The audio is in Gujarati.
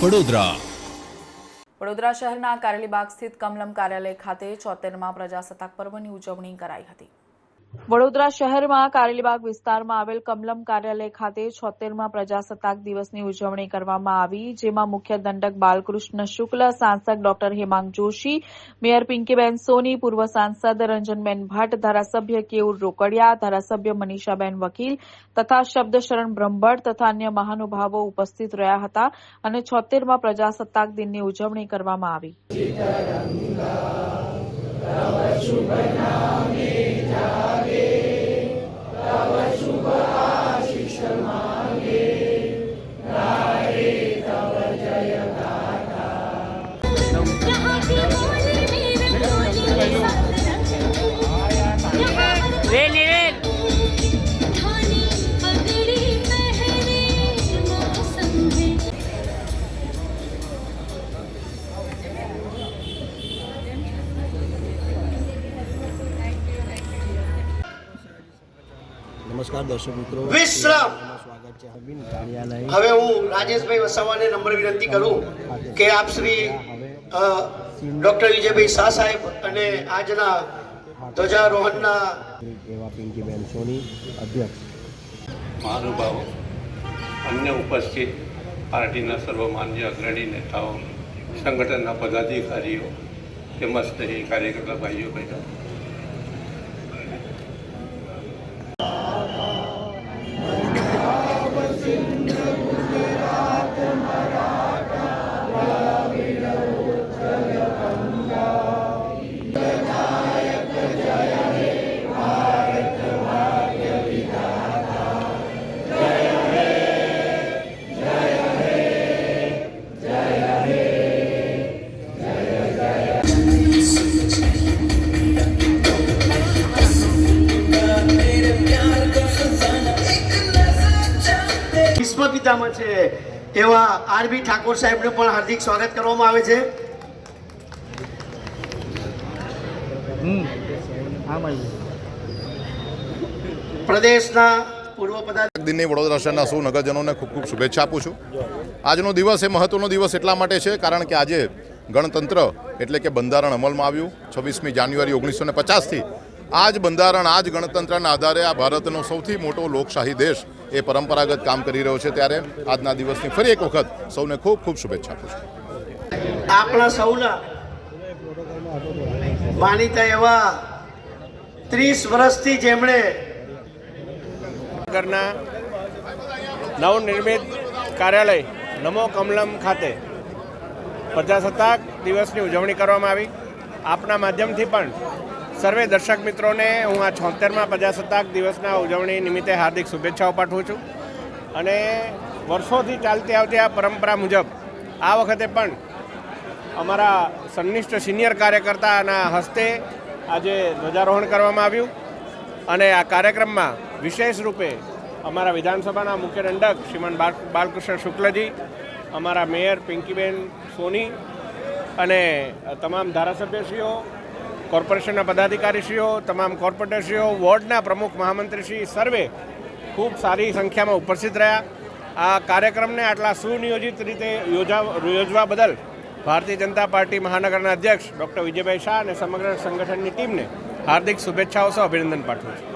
વડોદરા વડોદરા શહેરના કારેલીબાગ સ્થિત કમલમ કાર્યાલય ખાતે ચોતેરમાં પ્રજાસત્તાક પર્વની ઉજવણી કરાઈ હતી. વડોદરા શહેરમાં કારેલીબાગ વિસ્તારમાં આવેલ કમલમ કાર્યાલય ખાતે છોતેરમાં પ્રજાસત્તાક દિવસની ઉજવણી કરવામાં આવી, જેમાં મુખ્ય દંડક બાલકૃષ્ણ શુક્લ, સાંસદ ડોક્ટર હેમાંગ જોશી, મેયર પિંકીબેન સોની, પૂર્વ સાંસદ રંજનબેન ભટ્ટ, ધારાસભ્ય કેયુર રોકડિયા, ધારાસભ્ય મનીષાબેન વકીલ તથા શબ્દશરણ બ્રહ્મભટ્ટ તથા અન્ય મહાનુભાવો ઉપસ્થિત રહ્યા હતા અને છોતેરમાં પ્રજાસત્તાક દિનની ઉજવણી કરવામાં આવી. વેલ વેલ નમસ્કાર દર્શક મિત્રો. વિશ્રામ. હવે હું રાજેશભાઈ વસાવાને નંબર વિનંતી કરું કે આપ શ્રી ડોક્ટર વિજયભાઈ શાહ સાહેબ અને આજના ધ્વજારોહણના એવા પિંકીબેન સોની અધ્યક્ષ. મહાનુભાવો અન્ય ઉપસ્થિત પાર્ટીના સર્વમાન્ય અગ્રણી નેતાઓ સંગઠનના પદાધિકારીઓ તેમજ તે કાર્યકર્તા ભાઈઓ બહેનો. પિતામાં છે. એવા આરબી ઠાકોર સાહેબને પણ હાર્દિક સ્વાગત કરવામાં આવે છે. પ્રદેશના પૂર્વ પદાધિકારી દિનની વડોદરા શહેરના સૌ નગરજનોને ખૂબ ખૂબ શુભેચ્છા આપું છું. આજનો દિવસ એ મહત્વનો દિવસ એટલા માટે છે કારણ કે આજે ગણતંત્ર એટલે કે બંધારણ અમલમાં આવ્યું. છવ્વીસમી જાન્યુઆરી ઓગણીસો ને પચાસથી આ જ બંધારણ આ જ ગણતંત્રના આધારે આ ભારતનો સૌથી મોટો લોકશાહી દેશ એ પરંપરાગત કામ કરી રહ્યો છે ત્યારે આજના દિવસની ફરી એક વખત સૌને ખૂબ ખૂબ શુભેચ્છા આપું છું. આપણા સૌના માનીતા એવા ત્રીસ વર્ષથી જેમણે નગરના નવનિર્મિત કાર્યાલય નમો કમલમ ખાતે પ્રજાસત્તાક દિવસની ઉજવણી કરવામાં આવી. આપના માધ્યમથી પણ સર્વે દર્શક મિત્રોને હું આ છોતેરમાં પ્રજાસત્તાક દિવસના ઉજવણી નિમિત્તે હાર્દિક શુભેચ્છાઓ પાઠવું છું. અને વર્ષોથી ચાલતી આવતી આ પરંપરા મુજબ આ વખતે પણ અમારા સંનિષ્ઠ સિનિયર કાર્યકર્તાના હસ્તે આજે ધ્વજારોહણ કરવામાં આવ્યું. અને આ કાર્યક્રમમાં વિશેષ રૂપે અમારા વિધાનસભાના મુખ્ય દંડક શ્રીમાન બાલ, બાલકૃષ્ણ શુક્લજી, અમારા મેયર પિંકીબેન સોની અને તમામ ધારાસભ્યશ્રીઓ કોર્પોરેશનના પદાધિકારીશ્રીઓ, તમામ કોર્પોરેટરશ્રીઓ, વોર્ડના પ્રમુખ મહામંત્રીશ્રી સર્વે ખૂબ સારી સંખ્યામાં ઉપસ્થિત રહ્યા. આ કાર્યક્રમને આટલા સુનિયોજિત રીતે યોજા યોજવા બદલ ભારતીય જનતા પાર્ટી મહાનગરના અધ્યક્ષ ડૉક્ટર વિજયભાઈ શાહ અને સમગ્ર સંગઠનની ટીમને હાર્દિક શુભેચ્છાઓ સહ અભિનંદન પાઠવું છું.